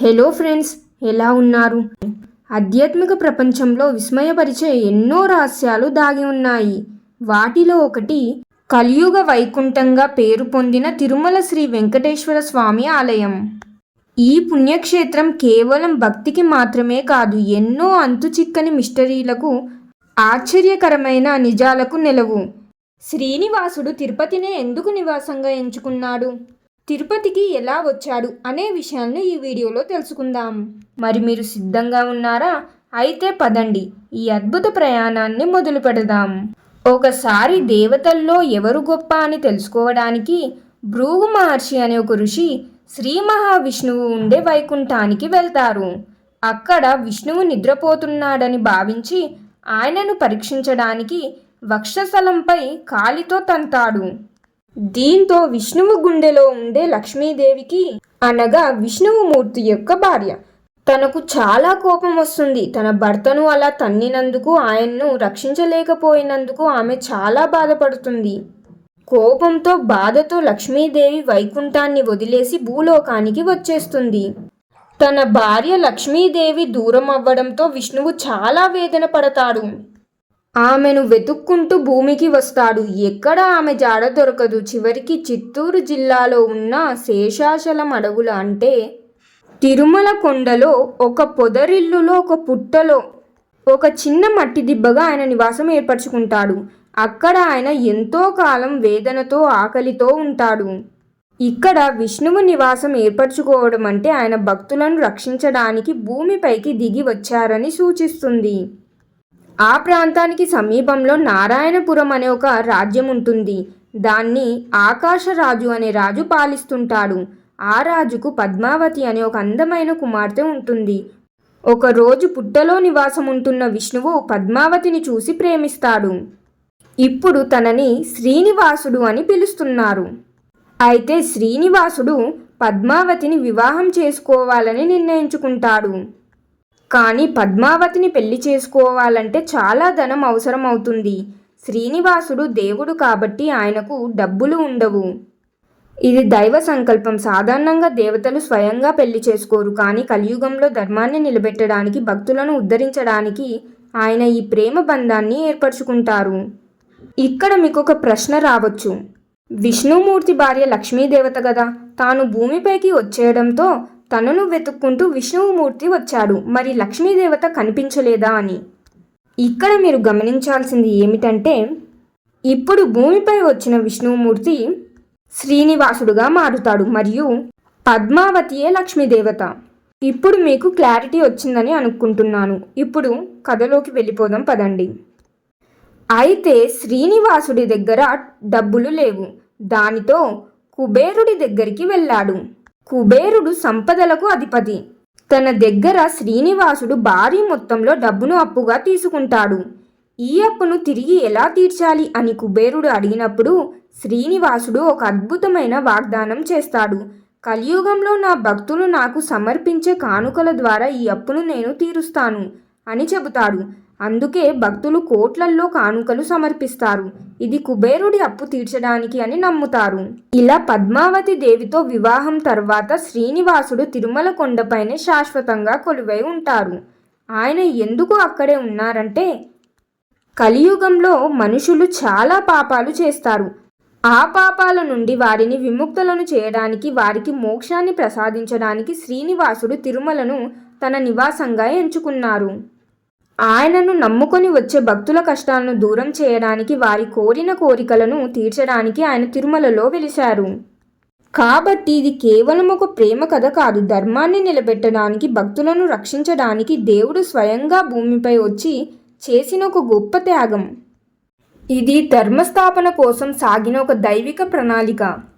Hello friends ఎలా ఉన్నారు? ఆధ్యాత్మిక ప్రపంచంలో విస్మయపరిచే ఎన్నో రహస్యాలు దాగి ఉన్నాయి. వాటిలో ఒకటి కలియుగ వైకుంఠంగా పేరు పొందిన తిరుమల శ్రీ వెంకటేశ్వర స్వామి ఆలయం. ఈ పుణ్యక్షేత్రం కేవలం భక్తికి మాత్రమే కాదు ఎన్నో అంతుచిక్కని మిస్టరీలకు ఆశ్చర్యకరమైన నిజాలకు నెలవు. శ్రీనివాసుడు తిరుపతినే ఎందుకు నివాసంగా ఎంచుకున్నాడు? తిరుపతికి ఎలా వచ్చాడు అనే విషయాలను ఈ వీడియోలో తెలుసుకుందాం. మరి మీరు సిద్ధంగా ఉన్నారా? అయితే పదండి ఈ అద్భుత ప్రయాణాన్ని మొదలు పెడదాం. ఒకసారి దేవతల్లో ఎవరు గొప్ప అని తెలుసుకోవడానికి భృగు మహర్షి అనే ఒక ఋషి శ్రీ మహావిష్ణువు ఉండే వైకుంఠానికి వెళ్తారు. అక్కడ విష్ణువు నిద్రపోతున్నాడని భావించి ఆయనను పరీక్షించడానికి వక్షస్థలంపై కాలితో తంతాడు. దీంతో విష్ణువు గుండెలో ఉండే లక్ష్మీదేవికి అనగా విష్ణువు మూర్తి యొక్క భార్య. తనకు చాలా కోపం వస్తుంది. తన భర్తను అలా తన్నినందుకు ఆయన్ను రక్షించలేకపోయినందుకు ఆమె చాలా బాధపడుతుంది. కోపంతో బాధతో లక్ష్మీదేవి వైకుంఠాన్ని వదిలేసి భూలోకానికి వచ్చేస్తుంది. తన భార్య లక్ష్మీదేవి దూరం అవ్వడంతో విష్ణువు చాలా వేదన పడతాడు. ఆమెను వెతుక్కుంటూ భూమికి వస్తాడు. ఎక్కడ ఆమె జాడ దొరకదు. చివరికి చిత్తూరు జిల్లాలో ఉన్న శేషాచలం అడవుల అంటే తిరుమల కొండలో ఒక పొదరిల్లులో ఒక పుట్టలో ఒక చిన్న మట్టి దిబ్బగా ఆయన నివాసం ఏర్పరచుకుంటాడు. అక్కడ ఆయన ఎంతో కాలం వేదనతో ఆకలితో ఉంటాడు. ఇక్కడ విష్ణువు నివాసం ఏర్పరచుకోవడం అంటే ఆయన భక్తులను రక్షించడానికి భూమిపైకి దిగి వచ్చారని సూచిస్తుంది. ఆ ప్రాంతానికి సమీపంలో నారాయణపురం అనే ఒక రాజ్యం ఉంటుంది. దాన్ని ఆకాశరాజు అనే రాజు పాలిస్తుంటాడు. ఆ రాజుకు పద్మావతి అనే ఒక అందమైన కుమార్తె ఉంటుంది. ఒకరోజు పుట్టలో నివాసం ఉంటున్న విష్ణువు పద్మావతిని చూసి ప్రేమిస్తాడు. ఇప్పుడు తనని శ్రీనివాసుడు అని పిలుస్తున్నారు. అయితే శ్రీనివాసుడు పద్మావతిని వివాహం చేసుకోవాలని నిర్ణయించుకుంటాడు. కానీ పద్మావతిని పెళ్ళి చేసుకోవాలంటే చాలా ధనం అవసరం అవుతుంది శ్రీనివాసుడు దేవుడు కాబట్టి ఆయనకు డబ్బులు ఉండవు. ఇది దైవ సంకల్పం. సాధారణంగా దేవతలు స్వయంగా పెళ్ళి చేసుకోరు. కానీ కలియుగంలో ధర్మాన్ని నిలబెట్టడానికి భక్తులను ఉద్ధరించడానికి ఆయన ఈ ప్రేమ బంధాన్ని ఏర్పరచుకుంటారు. ఇక్కడ మీకు ఒక ప్రశ్న రావచ్చు. విష్ణుమూర్తి భార్య లక్ష్మీదేవత కదా. తాను భూమిపైకి వచ్చేయడంతో తనను వెతుక్కుంటూ విష్ణువుమూర్తి వచ్చాడు. మరి లక్ష్మీదేవత కనిపించలేదా అని? ఇక్కడ మీరు గమనించాల్సింది ఏమిటంటే ఇప్పుడు భూమిపై వచ్చిన విష్ణుమూర్తి శ్రీనివాసుడుగా మారుతాడు మరియు పద్మావతియే లక్ష్మీదేవత? ఇప్పుడు మీకు క్లారిటీ వచ్చిందని అనుకుంటున్నాను. ఇప్పుడు కథలోకి వెళ్ళిపోదాం పదండి. అయితే శ్రీనివాసుడి దగ్గర డబ్బులు లేవు. దానితో కుబేరుడి దగ్గరికి వెళ్ళాడు. కుబేరుడు సంపదలకు అధిపతి. తన దగ్గర శ్రీనివాసుడు భారీ మొత్తంలో డబ్బును అప్పుగా తీసుకుంటాడు. ఈ అప్పును తిరిగి ఎలా తీర్చాలి అని కుబేరుడు అడిగినప్పుడు శ్రీనివాసుడు ఒక అద్భుతమైన వాగ్దానం చేస్తాడు. కలియుగంలో నా భక్తులు నాకు సమర్పించే కానుకల ద్వారా ఈ అప్పును నేను తీరుస్తాను అని చెబుతాడు. అందుకే భక్తులు కోట్లల్లో కానుకలు సమర్పిస్తారు. ఇది కుబేరుడి అప్పు తీర్చడానికి అని నమ్ముతారు. ఇలా పద్మావతి దేవితో వివాహం తర్వాత శ్రీనివాసుడు తిరుమల కొండపైనే శాశ్వతంగా కొలువై ఉంటారు. ఆయన ఎందుకు అక్కడే ఉన్నారంటే కలియుగంలో మనుషులు చాలా పాపాలు చేస్తారు. ఆ పాపాల నుండి వారిని విముక్తులను చేయడానికి వారికి మోక్షాన్ని ప్రసాదించడానికి శ్రీనివాసుడు తిరుమలను తన నివాసంగా ఎంచుకున్నారు. ఆయనను నమ్ముకొని వచ్చే భక్తుల కష్టాలను దూరం చేయడానికి వారి కోరిన కోరికలను తీర్చడానికి ఆయన తిరుమలలో వెలిశారు. కాబట్టి ఇది కేవలం ఒక ప్రేమ కథ కాదు. ధర్మాన్ని నిలబెట్టడానికి భక్తులను రక్షించడానికి దేవుడు స్వయంగా భూమిపై వచ్చి చేసిన ఒక గొప్ప త్యాగం. ఇది ధర్మస్థాపన కోసం సాగిన ఒక దైవిక ప్రణాళిక.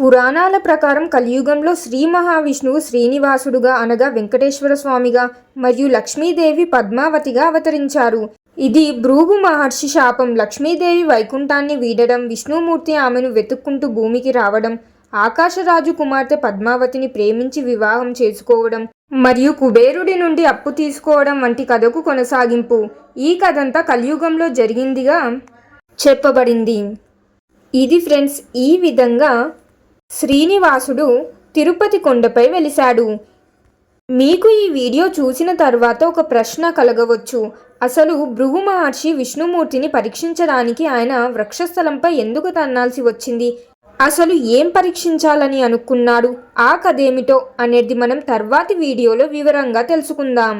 పురాణాల ప్రకారం కలియుగంలో శ్రీ మహావిష్ణువు శ్రీనివాసుడుగా అనగా వెంకటేశ్వర స్వామిగా మరియు లక్ష్మీదేవి పద్మావతిగా అవతరించారు. ఇది భృగు మహర్షి శాపం. లక్ష్మీదేవి వైకుంఠాన్ని వీడడం విష్ణుమూర్తి ఆమెను వెతుక్కుంటూ భూమికి రావడం ఆకాశరాజు కుమార్తె పద్మావతిని ప్రేమించి వివాహం చేసుకోవడం మరియు కుబేరుడి నుండి అప్పు తీసుకోవడం వంటి కథకు కొనసాగింపు. ఈ కథంతా కలియుగంలో జరిగిందిగా చెప్పబడింది. ఇది ఫ్రెండ్స్ ఈ విధంగా శ్రీనివాసుడు తిరుపతి కొండపై వెలిశాడు. మీకు ఈ వీడియో చూసిన తర్వాత ఒక ప్రశ్న కలగవచ్చు. అసలు భృగు మహర్షి విష్ణుమూర్తిని పరీక్షించడానికి ఆయన వృక్షస్థలంపై ఎందుకు తన్నాల్సి వచ్చింది? అసలు ఏం పరీక్షించాలని అనుకున్నాడు? ఆ కథేమిటో అనేది మనం తర్వాతి వీడియోలో వివరంగా తెలుసుకుందాం.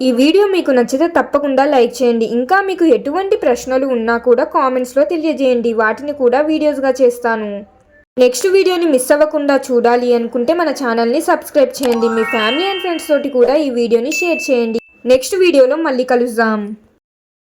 ఈ వీడియో మీకు నచ్చితే తప్పకుండా లైక్ చేయండి. ఇంకా మీకు ఎటువంటి ప్రశ్నలు ఉన్నా కూడా కామెంట్స్లో తెలియజేయండి. వాటిని కూడా వీడియోస్గా చేస్తాను. నెక్స్ట్ వీడియోని మిస్ అవ్వకుండా చూడాలి అనుకుంటే మన ఛానల్ని సబ్స్క్రైబ్ చేయండి. మీ ఫ్యామిలీ అండ్ ఫ్రెండ్స్ తోటి కూడా ఈ వీడియోని షేర్ చేయండి. నెక్స్ట్ వీడియోలో మళ్ళీ కలుద్దాం.